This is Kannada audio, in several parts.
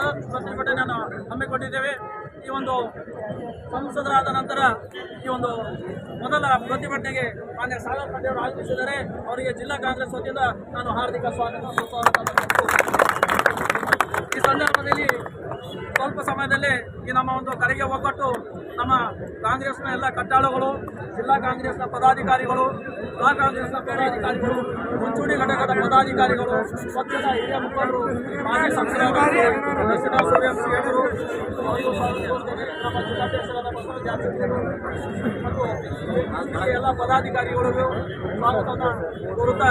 ಬೃಹತ್ ಪ್ರತಿಭಟನೆಯನ್ನು ಹಮ್ಮಿಕೊಂಡಿದ್ದೇವೆ. ಈ ಒಂದು ಸಂಸದರಾದ ನಂತರ ಈ ಒಂದು ಮೊದಲ ಪ್ರತಿಭಟನೆಗೆ ಮಾನ್ಯ ಸಾಗರ್ ಪಾಟೀಲ್ ಆಯೋಜಿಸಿದರೆ ಅವರಿಗೆ ಜಿಲ್ಲಾ ಕಾಂಗ್ರೆಸ್ ವತಿಯಿಂದ ನಾನು ಹಾರ್ದಿಕ ಸ್ವಾಗತ, ಸುಸ್ವಾಗತ. ಈ ಸಂದರ್ಭದಲ್ಲಿ ಸ್ವಲ್ಪ ಸಮಯದಲ್ಲಿ ಈ ನಮ್ಮ ಒಂದು ಕರೆಗೆ ಒಗ್ಗಟ್ಟು ನಮ್ಮ ಕಾಂಗ್ರೆಸ್ನ ಎಲ್ಲ ಕಟ್ಟಾಳುಗಳು, ಜಿಲ್ಲಾ ಕಾಂಗ್ರೆಸ್ನ ಪದಾಧಿಕಾರಿಗಳು, ಜಿಲ್ಲಾ ಕಾಂಗ್ರೆಸ್ನ ಪದಾಧಿಕಾರಿಗಳು, ಮುಂಚೂಣಿ ಘಟಕದ ಪದಾಧಿಕಾರಿಗಳು ಪಕ್ಷದ ಹಿರಿಯ ಮುಖಂಡರು, ಮಾಜಿ ಸಂಸದರು ಅವರಿಗೂ ಸ್ವಾಗತಿಸುತ್ತೇನೆ. ನಮ್ಮ ಜಿಲ್ಲಾಧ್ಯಕ್ಷರಾದ ಬಸವರಾಜ್ ಮತ್ತು ಎಲ್ಲ ಪದಾಧಿಕಾರಿಗಳಿಗೂ ಸ್ವಾಗತವನ್ನು ಕೋರುತ್ತಾ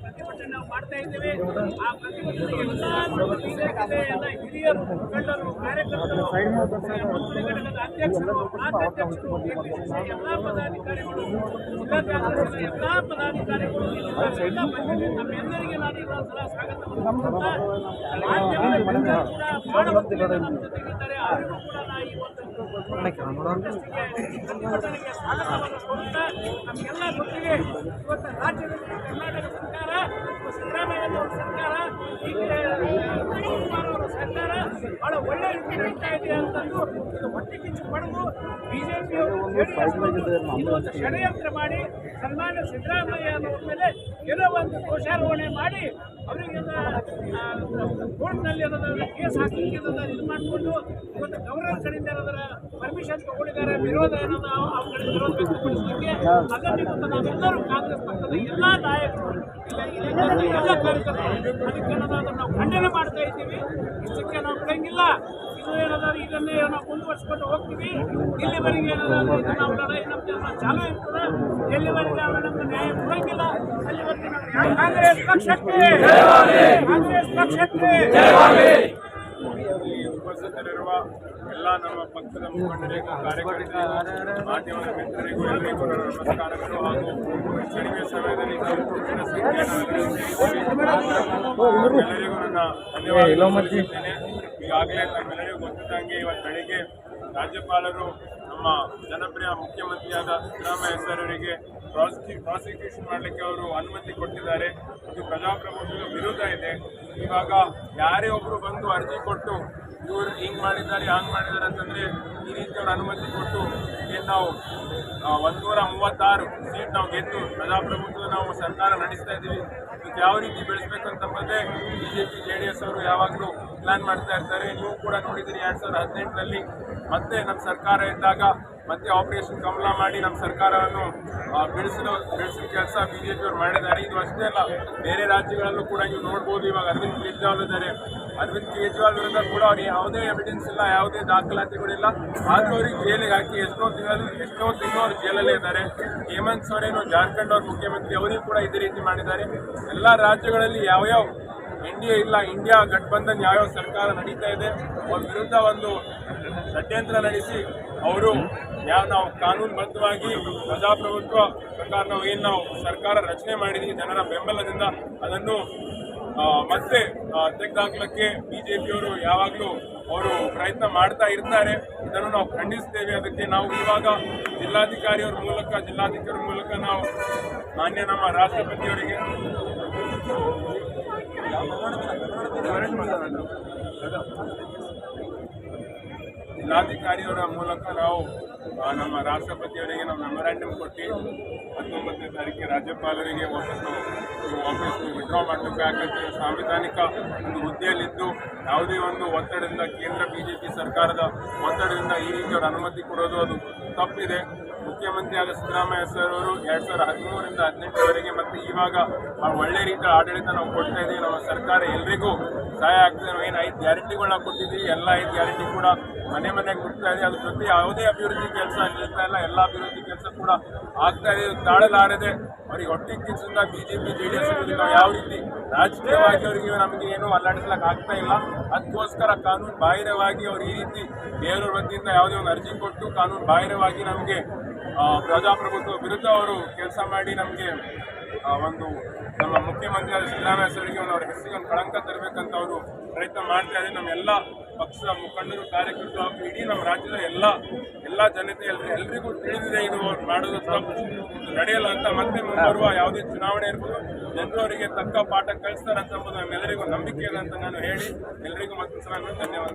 ಪ್ರತಿಭಟನೆ ನಾವು ಮಾಡ್ತಾ ಇದ್ದೇವೆ ಆ ಎಲ್ಲ ಎಲ್ಲ ಹಿರಿಯರು ಮುಖಂಡರು ಕಾರ್ಯಕರ್ತರು ಕೆಪಿಸಿಸಿ ಎಲ್ಲ ಪದಾಧಿಕಾರಿಗಳು ಎಲ್ಲ ಪದಾಧಿಕಾರಿಗಳು ಹೊತ್ತಿನಿಂದ ನಮ್ಮ ಕೂಡ ನಮಗೆಲ್ಲ ಗೊತ್ತಿದೆ ಇವತ್ತು ರಾಜ್ಯದಲ್ಲಿ ಕರ್ನಾಟಕ ಸರ್ಕಾರ ಸಿದ್ದರಾಮಯ್ಯನವರ ಸರ್ಕಾರ ಅವರ ಸರ್ಕಾರ ಬಹಳ ಒಳ್ಳೆ ರೀತಿ ಅಂತಂದು ಹೊಟ್ಟೆ ಕಿಚ್ಚು ಷಡ್ಯಂತ್ರ ಮಾಡಿ ಸನ್ಮಾನ್ಯ ಸಿದ್ದರಾಮಯ್ಯ ಮೇಲೆ ಏನೋ ಒಂದು ದೋಷಾರೋಪಣೆ ಮಾಡಿ ಅವರಿಗೆಲ್ಲ ಕೋರ್ಟ್ನಲ್ಲಿ ಅದನ್ನು ಕೇಸ್ ಹಾಕಲಿಕ್ಕೆ ಅದನ್ನು ಇದು ಮಾಡಿಕೊಂಡು ಇವತ್ತು ಗವರ್ನರ್ ಕಡೆಯಿಂದ ಅದರ ಪರ್ಮಿಷನ್ ತಗೊಂಡಿದ್ದಾರೆ, ವಿರೋಧ ಅನ್ನೋದು ಅವ್- ಅವ್ರ ಕಡೆ ವಿರೋಧ ವ್ಯಕ್ತಪಡಿಸೋದಕ್ಕೆ ಅದನ್ನು ಇವತ್ತು ನಾವೆಲ್ಲರೂ ಕಾಂಗ್ರೆಸ್ ಪಕ್ಷದ ಎಲ್ಲ ನಾಯಕರು ಎಲ್ಲ ಕಾರ್ಯಕರ್ತರು, ಅದಕ್ಕೆ ನಾವು ಖಂಡನೆ ಮಾಡ್ತಾ ಇದ್ದೀವಿ. ಇಷ್ಟಕ್ಕೆ ನಾವು ಬಿಡಂಗಿಲ್ಲ ಇದು ಏನಾದರೂ ಇದನ್ನೇ ನಾವು ಮುಂದುವರ್ಸ್ಕೊಂಡು ಹೋಗ್ತೀವಿ. ಇಲ್ಲಿವರೆಗೆ ಏನಾದರೂ ನಾವು ಚಾಲೂ ಇರ್ತದೆ. ಎಲ್ಲಿವರೆಗೆ ನಮ್ಗೆ ನ್ಯಾಯ ಕೊಡಂಗಿಲ್ಲ. ಅಲ್ಲಿವರೆಗೆ ನಾವು ಕಾಂಗ್ರೆಸ್ ಪಕ್ಷಕ್ಕೆ. ಕಾಂಗ್ರೆಸ್ ಪಕ್ಷಕ್ಕೆ. ಇಲ್ಲಿ ಉಪಸ್ಥಿತರಿರುವ ಎಲ್ಲ ನಮ್ಮ ಪಕ್ಷದ ಮುಖಂಡರಿಗೂ ಕಾರ್ಯಕರ್ತರಿಗೂ ಮಾಧ್ಯಮದ ಮಿತ್ರರಿಗೂ ಎಲ್ಲರಿಗೂ ನಮಸ್ಕಾರಗಳು ಹಾಗೂ ಕಡಿಮೆ ಸಮಯದಲ್ಲಿ ಎಲ್ಲರಿಗೂ ನನ್ನ ಧನ್ಯವಾದಗಳು. ಈಗಾಗಲೇ ತಮ್ಮೆಲ್ಲರಿಗೂ ಗೊತ್ತಿದ್ದಂಗೆ ಇವತ್ತು ಬೆಳಿಗ್ಗೆ ರಾಜ್ಯಪಾಲರು ನಮ್ಮ ಜನಪ್ರಿಯ ಮುಖ್ಯಮಂತ್ರಿಯಾದ ಸಿದ್ದರಾಮಯ್ಯ ಸರ್ ಅವರಿಗೆ ಪ್ರಾಸಿಕ್ಯೂ ಪ್ರಾಸಿಕ್ಯೂಷನ್ ಮಾಡಲಿಕ್ಕೆ ಅವರು ಅನುಮತಿ ಕೊಟ್ಟಿದ್ದಾರೆ. ಇದು ಪ್ರಜಾಪ್ರಭುತ್ವದ ವಿರುದ್ಧ ಇದೆ. ಇವಾಗ ಯಾರೇ ಒಬ್ಬರು ಬಂದು ಅರ್ಜಿ ಕೊಟ್ಟು ಇವರು ಹಿಂಗೆ ಮಾಡಿದ್ದಾರೆ, ಹಂಗೆ ಮಾಡಿದ್ದಾರೆ ಅಂತಂದರೆ ಈ ರೀತಿ ಅವ್ರು ಅನುಮತಿ ಕೊಟ್ಟು ನಾವು ಒಂದೂರ ಮೂವತ್ತಾರು ಸೀಟ್ ನಾವು ಗೆದ್ದು ಪ್ರಜಾಪ್ರಭುತ್ವ ನಾವು ಸರ್ಕಾರ ನಡೆಸ್ತಾ ಇದ್ದೀವಿ. ಇದಕ್ಕೆ ಯಾವ ರೀತಿ ಬೆಳೆಸ್ಬೇಕಂತಂಬುದೇ B J P J D S ಅವರು ಯಾವಾಗಲೂ ಪ್ಲಾನ್ ಮಾಡ್ತಾ ಇರ್ತಾರೆ. ನೀವು ಕೂಡ ನೋಡಿದ್ದೀರಿ ಎರಡು ಸಾವಿರದ ಹದಿನೆಂಟರಲ್ಲಿ ಮತ್ತೆ ನಮ್ಮ ಸರ್ಕಾರ ಇದ್ದಾಗ ಮತ್ತೆ ಆಪರೇಷನ್ ಕಮಲ ಮಾಡಿ ನಮ್ಮ ಸರ್ಕಾರವನ್ನು ಬೆಳೆಸಲು, ಬೆಳೆಸಿದ ಕೆಲಸ ಬಿ ಜೆ ಪಿಯವರು ಮಾಡಿದ್ದಾರೆ. ಇದು ಅಷ್ಟೇ ಅಲ್ಲ, ಬೇರೆ ರಾಜ್ಯಗಳಲ್ಲೂ ಕೂಡ ನೀವು ನೋಡ್ಬೋದು. ಇವಾಗ ಅರವಿಂದ್ ಕೇಜ್ರಿವಾಲ್ ಇದ್ದಾರೆ. ಅರವಿಂದ್ ಕೇಜ್ರಿವಾಲ್ ವಿರುದ್ಧ ಕೂಡ ಅವ್ರಿಗೆ ಯಾವುದೇ ಎವಿಡೆನ್ಸ್ ಇಲ್ಲ, ಯಾವುದೇ ದಾಖಲಾತಿಗಳಿಲ್ಲ. ಆದರೂ ಅವ್ರಿಗೆ ಜೈಲಿಗೆ ಹಾಕಿ ಎಷ್ಟೋ ತಿಂಗಳು ಎಷ್ಟೋ ತಿಂಗಳು ಅವ್ರು ಜೈಲಲ್ಲೇ ಇದ್ದಾರೆ. ಹೇಮಂತ್ ಸೊರೇನು ಜಾರ್ಖಂಡ್ ಅವ್ರ ಮುಖ್ಯಮಂತ್ರಿ ಅವರಿಗೂ ಕೂಡ ಇದೇ ರೀತಿ ಮಾಡಿದ್ದಾರೆ. ಎಲ್ಲ ರಾಜ್ಯಗಳಲ್ಲಿ ಯಾವ್ಯಾವ ಎ ಇಲ್ಲ, ಇಂಡಿಯಾ ಗಠಬಂಧನ್ ಯಾವ್ಯಾವ ಸರ್ಕಾರ ನಡೀತಾ ಇದೆ, ಅವ್ರ ವಿರುದ್ಧ ಒಂದು ಷಡ್ಯಂತ್ರ ನಡೆಸಿ, ಅವರು ಯಾವ ನಾವು ಕಾನೂನುಬದ್ಧವಾಗಿ ಪ್ರಜಾಪ್ರಭುತ್ವ ಪ್ರಕಾರ ನಾವು ಏನು ನಾವು ಸರ್ಕಾರ ರಚನೆ ಮಾಡಿದ್ದೀವಿ ಜನರ ಬೆಂಬಲದಿಂದ ಅದನ್ನು ಮತ್ತೆ ತೆಗೆದುಹಾಕ್ಲಿಕ್ಕೆ ಬಿಜೆಪಿಯವರು ಯಾವಾಗಲೂ ಅವರು ಪ್ರಯತ್ನ ಮಾಡ್ತಾ ಇರ್ತಾರೆ. ಇದನ್ನು ನಾವು ಖಂಡಿಸ್ತೇವೆ. ಅದಕ್ಕೆ ನಾವು ಇವಾಗ ಜಿಲ್ಲಾಧಿಕಾರಿಯವರ ಮೂಲಕ ಜಿಲ್ಲಾಧಿಕಾರಿ ಮೂಲಕ ನಾವು ಮಾನ್ಯ ನಮ್ಮ ರಾಷ್ಟ್ರಪತಿಯವರಿಗೆ ಜಿಲ್ಲಾಧಿಕಾರಿಯವರ ಮೂಲಕ ನಾವು ನಮ್ಮ ರಾಷ್ಟ್ರಪತಿಯವರಿಗೆ ನಾವು ಮೆಮೊರಾಂಡಮ್ ಕೊಟ್ಟು ಹತ್ತೊಂಬತ್ತನೇ ತಾರೀಕಿಗೆ ರಾಜ್ಯಪಾಲರಿಗೆ ವಾಪಸ್ಸು ವಾಪಸ್ ವಿಡ್ರಾ ಮಾಡಬೇಕಾಗತ್ತೆ ಸಾಂವಿಧಾನಿಕ ಒಂದು ಹುದ್ದೆಯಲ್ಲಿದ್ದು ಯಾವುದೇ ಒಂದು ಒತ್ತಡದಿಂದ ಕೇಂದ್ರ ಬಿಜೆಪಿ ಸರ್ಕಾರದ ಒತ್ತಡದಿಂದ ಈ ರೀತಿ ಅವ್ರ ಅನುಮತಿ ಕೊಡೋದು ಅದು ತಪ್ಪಿದೆ. ಮುಖ್ಯಮಂತ್ರಿಯಾದ ಸಿದ್ದರಾಮಯ್ಯ ಸರ್ ಅವರು ಎರಡ್ ಸಾವಿರದ ಹದಿಮೂರರಿಂದ ಹದಿನೆಂಟರವರೆಗೆ ಮತ್ತು ಇವಾಗ ಒಳ್ಳೆ ರೀತಿಯ ಆಡಳಿತ ನಾವು ಕೊಡ್ತಾ ಇದ್ದೀವಿ ನಮ್ಮ ಸರ್ಕಾರ ಎಲ್ರಿಗೂ ಸಹಾಯ ಆಗ್ತದೆ, ನಾವು ಏನು ಐದು ಗ್ಯಾರಂಟಿಗಳನ್ನ ಕೊಟ್ಟಿದ್ದೀವಿ, ಎಲ್ಲ ಐದು ಗ್ಯಾರಂಟಿ ಕೂಡ ಮನೆ ಮನೆಗೆ ಮುಟ್ತಾ ಇದೆ. ಅದ್ರ ಜೊತೆ ಯಾವುದೇ ಅಭಿವೃದ್ಧಿ ಕೆಲಸ ನಿಲ್ತಾ ಇಲ್ಲ, ಎಲ್ಲ ಅಭಿವೃದ್ಧಿ ಕೆಲಸ ಕೂಡ ಆಗ್ತಾ ಇದೆ. ತಾಳಲಾರದೆ ಅವ್ರಿಗೆ ಹೊಟ್ಟೆ ಕಿಚ್ಚಿಂದ ಬಿಜೆಪಿ, ಜೆ ಡಿ ಎಸ್ ಯಾವ ರೀತಿ ರಾಜಕೀಯವಾಗಿ ಅವರಿಗೆ ನಮಗೆ ಏನು ಅಲ್ಲಾಡಿಸ್ಲಕ್ಕೆ ಆಗ್ತಾ ಇಲ್ಲ. ಅದಕ್ಕೋಸ್ಕರ ಕಾನೂನು ಬಾಹಿರವಾಗಿ ಅವ್ರು ಈ ರೀತಿ ಬೇರೆಯವ್ರ ವತಿಯಿಂದ ಯಾವುದೇ ಒಂದು ಅರ್ಜಿ ಕೊಟ್ಟು ಕಾನೂನು ಬಾಹಿರವಾಗಿ ನಮಗೆ ಪ್ರಜಾಪ್ರಭುತ್ವ ವಿರುದ್ಧ ಅವರು ಕೆಲಸ ಮಾಡಿ ನಮಗೆ ಒಂದು ನಮ್ಮ ಮುಖ್ಯಮಂತ್ರಿ ಆದ ಸಿದ್ದರಾಮಯ್ಯ ಅವರಿಗೆ ಒಂದು ಅವರ ಹೆಸರಿಗೆ ಒಂದು ಕಳಂಕ ತರಬೇಕಂತ ಅವರು ಪ್ರಯತ್ನ ಮಾಡ್ತಾ ಇದ್ದಾರೆ. ನಮ್ಮ ಎಲ್ಲ ಪಕ್ಷದ ಮುಖಂಡರು ಕಾರ್ಯಕರ್ತರು ಹಾಗೂ ಇಡೀ ನಮ್ಮ ರಾಜ್ಯದ ಎಲ್ಲ ಎಲ್ಲ ಜನತೆ ಎಲ್ಲರಿಗೂ ಎಲ್ರಿಗೂ ತಿಳಿದಿದೆ ಇದು ಅವ್ರು ಮಾಡೋದು ತಪ್ಪು. ಇದು ನಡೆಯಲ್ಲ ಅಂತ ಮತ್ತೆ ಮುಂಬರುವ ಯಾವುದೇ ಚುನಾವಣೆ ಇರ್ಬೋದು ಜನರು ಅವರಿಗೆ ತಕ್ಕ ಪಾಠ ಕಳಿಸ್ತಾರೆ ಅಂತ ಎಂಬುದು ನಮ್ಮೆಲ್ಲರಿಗೂ ನಂಬಿಕೆ ಇದೆ ಅಂತ ನಾನು ಹೇಳಿ ಎಲ್ಲರಿಗೂ ಮತ್ತೊಂದು ಸಲ ಧನ್ಯವಾದ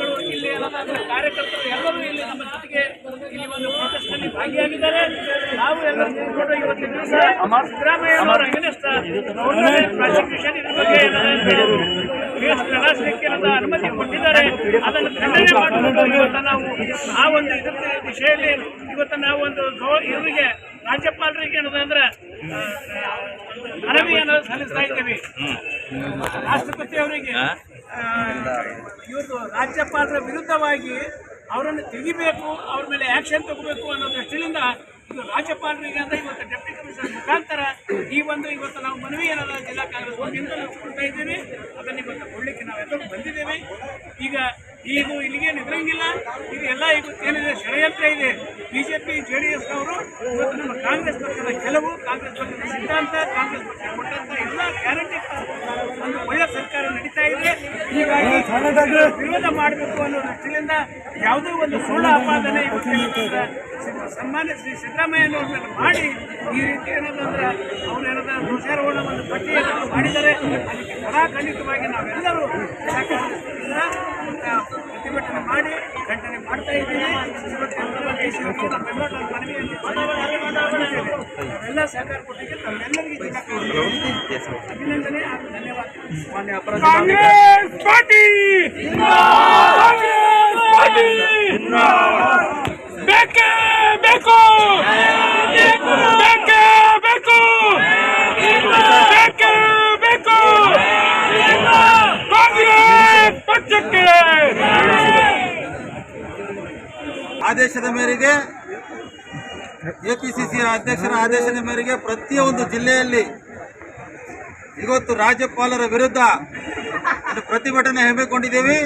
ಇಲ್ಲಿ ಕಾರ್ಯಕರ್ತರು ಎಲ್ಲರೂ ಇಲ್ಲಿ ನಮ್ಮ ಜೊತೆಗೆ ಇಲ್ಲಿ ಒಂದು ಪ್ರೊಟೆಸ್ಟ್ ಅಲ್ಲಿ ಭಾಗಿಯಾಗಿದ್ದಾರೆ ನಾವು ಎಲ್ಲರೂ ಕೂಡ ಇವತ್ತಿನ ದಿವಸ ಸಿದ್ದರಾಮಯ್ಯ ಅಗೇನೆಸ್ಟ್ ಪ್ರಾಸಿಕ್ಯೂಷನ್ ಇದ್ರ ಬಗ್ಗೆ ಕೇಸ್ ಅನುಮತಿ ಕೊಟ್ಟಿದ್ದಾರೆ ಅದನ್ನು ಖಂಡನೆ ಮಾಡಿಕೊಂಡು ಇವತ್ತು ನಾವು ಆ ಒಂದು ಇದ್ರ ವಿಷಯದಲ್ಲಿ ಇವತ್ತು ನಾವು ಒಂದು ಇವರಿಗೆ ರಾಜ್ಯಪಾಲರಿಗೆ ಏನದಂದ್ರೆ ಮನವಿಯನ್ನು ಸಲ್ಲಿಸ್ತಾ ಇದ್ದೀವಿ ರಾಷ್ಟ್ರಪತಿ ಅವರಿಗೆ ಇವರು ರಾಜ್ಯಪಾಲರ ವಿರುದ್ಧವಾಗಿ ಅವರನ್ನು ತೆಗಿಬೇಕು, ಅವ್ರ ಮೇಲೆ ಆಕ್ಷನ್ ತಗೋಬೇಕು ಅನ್ನೋ ದೃಷ್ಟಿಯಿಂದ ಇದು ರಾಜ್ಯಪಾಲರಿಗೆ ಅಂತ ಇವತ್ತು ಡೆಪ್ಟಿ ಕಮಿಷನರ್ ಮುಖಾಂತರ ಈ ಒಂದು ಇವತ್ತು ನಾವು ಮನವಿ ಏನಲ್ಲ ಜಿಲ್ಲಾ ಕಾಂಗ್ರೆಸ್ ವತಿಯಿಂದ ನಾವು ಕೊಡ್ತಾ ಇದ್ದೀವಿ. ಅದನ್ನು ಇವತ್ತು ಕೊಡ್ಲಿಕ್ಕೆ ನಾವೆಲ್ಲರೂ ಬಂದಿದ್ದೇವೆ. ಈಗ ಇದು ಇಲ್ಲಿಗೆ ನಿದ್ರಂಗಿಲ್ಲ. ಇದು ಎಲ್ಲ ಇವತ್ತು ಏನಿದೆ, ಷಡ್ಯಂತ್ರ ಇದೆ. ಬಿಜೆಪಿ ಜೆ ಡಿ ಎಸ್ ಅವರು ಇವತ್ತು ನಮ್ಮ ಕಾಂಗ್ರೆಸ್ ಪಕ್ಷದ ಕೆಲವು ಕಾಂಗ್ರೆಸ್ ಪಕ್ಷದ ಸಿದ್ಧಾಂತ, ಕಾಂಗ್ರೆಸ್ ಪಕ್ಷ ಕೊಟ್ಟಂತ ಎಲ್ಲ ಗ್ಯಾರಂಟಿ ಒಂದು ಒಳ್ಳೆ ಸರ್ಕಾರ ನಡೀತಾ ವಿರೋಧ ಮಾಡಬೇಕು ಅನ್ನೋ ದೃಷ್ಟಿಯಿಂದ ಯಾವುದೇ ಒಂದು ಸುಳ್ಳು ಆಪಾದನೆ ಸನ್ಮಾನ್ಯ ಶ್ರೀ ಸಿದ್ದರಾಮಯ್ಯನವ್ರ ಮಾಡಿ ಈ ರೀತಿ ಏನಂದ್ರೆ ಅವ್ರು ಏನಂದ್ರೆ ಒಂದು ಪಟ್ಟಿಯನ್ನು ಮಾಡಿದ್ದಾರೆ. ಅದಕ್ಕೆ ಕಡಾಖಂಡಿತವಾಗಿ ನಾವೆಲ್ಲರೂ ಪ್ರತಿಭಟನೆ ಮಾಡಿ ಖಂಡನೆ ಮಾಡ್ತಾ ಇದ್ದೀವಿ ಇವತ್ತು ದೇಶವನ್ನು ನಮ್ಮೆಲ್ಲರ ಮನವಿಯನ್ನು ಮಾಡಿದ್ದೇವೆ. ನಾವೆಲ್ಲ ಸಹಕಾರ ಕೊಟ್ಟಿಗೆ ತಮ್ಮೆಲ್ಲರಿಗೆ ಜಿಲ್ಲಾ ಕಾಂಗ್ರೆಸ್ ಅಭಿನಂದನೆ ಹಾಗೂ ಧನ್ಯವಾದ ಮಾನ್ಯ ಅಪರಾಧ ಕಾಂಗ್ರೆಸ್ ಪಾರ್ಟಿ ಬೇಕೇ ಬೇಕು ಬೇಕೇ ಬೇಕು ಬೇಕೇ ಬೇಕು ಕಾಂಗ್ರೆಸ್ ಪಕ್ಷಕ್ಕೆ ಆದೇಶದ ಮೇರೆಗೆ ಎಪಿಸಿಸಿ ಅಧ್ಯಕ್ಷರ ಆದೇಶದ ಮೇರೆಗೆ ಪ್ರತಿಯೊಂದು ಜಿಲ್ಲೆಯಲ್ಲಿ ಇವತ್ತು ರಾಜ್ಯಪಾಲರ ವಿರುದ್ಧ ಪ್ರತಿಭಟನೆ ಹಮ್ಮಿಕೊಂಡಿದ್ದೀವಿ.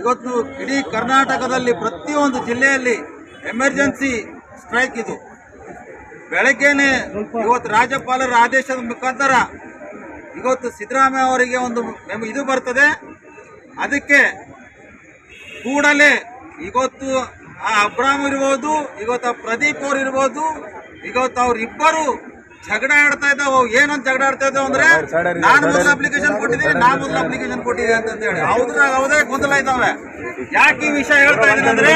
ಇವತ್ತು ಇಡೀ ಕರ್ನಾಟಕದಲ್ಲಿ ಪ್ರತಿಯೊಂದು ಜಿಲ್ಲೆಯಲ್ಲಿ ಎಮರ್ಜೆನ್ಸಿ ಸ್ಟ್ರೈಕ್ ಇದು. ಬೆಳಗ್ಗೆನೆ ಇವತ್ತು ರಾಜ್ಯಪಾಲರ ಆದೇಶದ ಮುಖಾಂತರ ಇವತ್ತು ಸಿದ್ದರಾಮಯ್ಯ ಅವರಿಗೆ ಒಂದು ಇದು ಬರ್ತದೆ. ಅದಕ್ಕೆ ಕೂಡಲೇ ಇವತ್ತು ಆ ಅಬ್ರಾಮ್ ಇರ್ಬೋದು ಇವತ್ತು ಆ ಪ್ರದೀಪ್ ಅವ್ರು ಇರ್ಬೋದು ಇವತ್ತು ಅವ್ರಿಬ್ಬರು ಜಗಳ ಆಡ್ತಾ ಇದ್ದಾವೆ. ಅವು ಏನಂತ ಜಗಳ ಆಡ್ತಾ ಇದ್ದಾವೆ ಅಂದ್ರೆ ನಾನು ಮೊದಲು ಅಪ್ಲಿಕೇಶನ್ ಕೊಟ್ಟಿದ್ದೀನಿ ನಾನು ಮೊದಲು ಅಪ್ಲಿಕೇಶನ್ ಕೊಟ್ಟಿದ್ದೀನಿ ಅಂತ ಹೇಳಿ. ಹೌದ್ರ ಹೌದೇ ಗೊಂದಲ ಇದ್ದಾವೆ. ಯಾಕೆ ಈ ವಿಷಯ ಹೇಳ್ತಾ ಇದ್ದೀನಿ ಅಂದ್ರೆ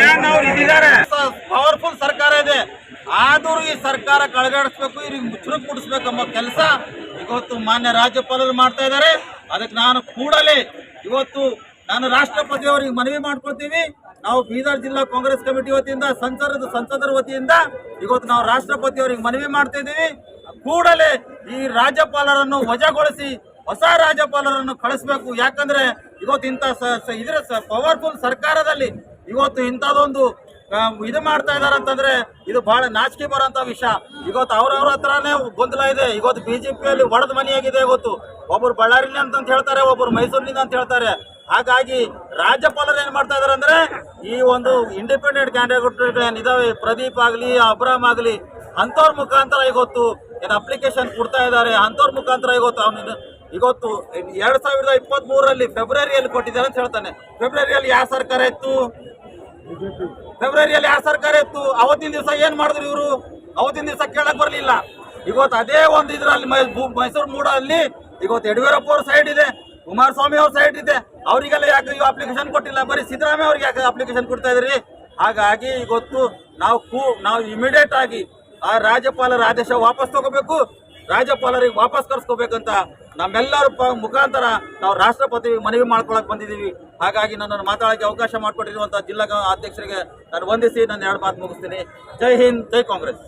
ಏನ್ ಅವ್ರು ಇದ್ದಾರೆ ಪವರ್ಫುಲ್ ಸರ್ಕಾರ ಇದೆ. ಆದರೂ ಈ ಸರ್ಕಾರ ಕಳಗಾಡಿಸ್ಬೇಕು ಇವ್ರಿಗೆ ಮುಚ್ಚುರು ಮುಟ್ಟಿಸ್ಬೇಕು ಎಂಬ ಕೆಲಸ ಇವತ್ತು ಮಾನ್ಯ ರಾಜ್ಯಪಾಲರು ಮಾಡ್ತಾ ಇದ್ದಾರೆ. ಅದಕ್ಕೆ ನಾನು ಕೂಡಲೇ ಇವತ್ತು ನಾನು ರಾಷ್ಟ್ರಪತಿ ಅವರಿಗೆ ಮನವಿ ಮಾಡ್ಕೊಳ್ತೀವಿ. ನಾವು ಬೀದರ್ ಜಿಲ್ಲಾ ಕಾಂಗ್ರೆಸ್ ಕಮಿಟಿ ವತಿಯಿಂದ ಸಂಸದ ಸಂಸದರ ವತಿಯಿಂದ ಇವತ್ತು ನಾವು ರಾಷ್ಟ್ರಪತಿ ಅವರಿಗೆ ಮನವಿ ಮಾಡ್ತಾ ಕೂಡಲೇ ಈ ರಾಜ್ಯಪಾಲರನ್ನು ವಜಾಗೊಳಿಸಿ, ಹೊಸ ರಾಜ್ಯಪಾಲರನ್ನು ಕಳಿಸ್ಬೇಕು. ಯಾಕಂದ್ರೆ ಇವತ್ತು ಇಂಥ ಇದರ ಪವರ್ಫುಲ್ ಸರ್ಕಾರದಲ್ಲಿ ಇವತ್ತು ಇಂಥದೊಂದು ಇದು ಮಾಡ್ತಾ ಇದಾರೆ ಅಂತಂದ್ರೆ ಇದು ಬಹಳ ನಾಚಿಕೆ ಬರೋಂಥ ವಿಷಯ. ಇವತ್ತು ಅವ್ರವ್ರ ಹತ್ರನೇ ಗೊಂದಲ ಇದೆ. ಇವತ್ತು ಬಿಜೆಪಿಯಲ್ಲಿ ಒಡೆದ ಮನೆಯಾಗಿದೆ ಇವತ್ತು. ಒಬ್ಬರು ಬಳ್ಳಾರಿನ ಅಂತ ಹೇಳ್ತಾರೆ ಒಬ್ಬರು ಮೈಸೂರಿನಿಂದ ಅಂತ ಹೇಳ್ತಾರೆ. ಹಾಗಾಗಿ ರಾಜ್ಯಪಾಲರು ಏನ್ ಮಾಡ್ತಾ ಇದಾರೆ ಅಂದ್ರೆ ಈ ಒಂದು ಇಂಡಿಪೆಂಡೆಂಟ್ ಕ್ಯಾಂಡಿಡೇಟ್ ಏನಿದಾವೆ, ಪ್ರದೀಪ್ ಆಗಲಿ, ಅಬ್ರಾಮ್ ಆಗಲಿ, ಅಂಥವ್ರ ಮುಖಾಂತರ ಇವತ್ತು ಏನು ಅಪ್ಲಿಕೇಶನ್ ಕೊಡ್ತಾ ಇದ್ದಾರೆ ಅಂಥವ್ರ ಮುಖಾಂತರ ಇವತ್ತು ಅವನು ಇವತ್ತು ಎರಡ್ ಸಾವಿರದ ಇಪ್ಪತ್ತ್ ಮೂರರಲ್ಲಿ ಫೆಬ್ರವರಿಯಲ್ಲಿ ಕೊಟ್ಟಿದ್ದಾರೆ ಅಂತ ಹೇಳ್ತಾನೆ. ಫೆಬ್ರವರಿಯಲ್ಲಿ ಯಾವ ಸರ್ಕಾರ ಇತ್ತು? ಫೆಬ್ರವರಿಯಲ್ಲಿ ಯಾವ ಸರ್ಕಾರ ಇತ್ತು? ಅವತ್ತಿನ ದಿವಸ ಏನ್ ಮಾಡಿದ್ರು ಇವರು? ಅವತ್ತಿನ ದಿವಸ ಕೇಳಕ್ ಬರ್ಲಿಲ್ಲ. ಇವತ್ತು ಅದೇ ಒಂದು ಇದ್ರಲ್ಲಿ ಮೈಸೂರು ಮೂಡಲ್ಲಿ ಇವತ್ತು ಯಡಿಯೂರಪ್ಪ ಅವ್ರ ಸೈಡ್ ಇದೆ, ಕುಮಾರಸ್ವಾಮಿ ಅವ್ರ ಸೈಡ್ ಇದೆ. ಅವರಿಗೆಲ್ಲ ಯಾಕೆ ಈಗ ಅಪ್ಲಿಕೇಶನ್ ಕೊಟ್ಟಿಲ್ಲ? ಬರೀ ಸಿದ್ದರಾಮಯ್ಯ ಅವ್ರಿಗೆ ಯಾಕೆ ಅಪ್ಲಿಕೇಶನ್ ಕೊಡ್ತಾ ಇದ್ರಿ ಹಾಗಾಗಿ ಇವತ್ತು ನಾವು ಕೂ, ನಾವು ಇಮಿಡಿಯೇಟ್ ಆಗಿ ಆ ರಾಜ್ಯಪಾಲರ ಆದೇಶ ವಾಪಸ್ ತಗೋಬೇಕು, ರಾಜ್ಯಪಾಲರಿಗೆ ವಾಪಸ್ ಕರ್ಸ್ಕೋಬೇಕಂತ ನಮ್ಮೆಲ್ಲರ ಮುಖಾಂತರ ನಾವು ರಾಷ್ಟ್ರಪತಿ ಮನವಿ ಮಾಡ್ಕೊಳಕ್ ಬಂದಿದ್ದೀವಿ. ಹಾಗಾಗಿ ನನ್ನನ್ನು ಮಾತಾಡಕ್ಕೆ ಅವಕಾಶ ಮಾಡಿಕೊಟ್ಟಿರುವಂತಹ ಜಿಲ್ಲಾ ಅಧ್ಯಕ್ಷರಿಗೆ ನಾನು ವಂದಿಸಿ ನನ್ನ ಎರಡು ಮಾತು ಮುಗಿಸ್ತೀನಿ. ಜೈ ಹಿಂದ್, ಜೈ ಕಾಂಗ್ರೆಸ್.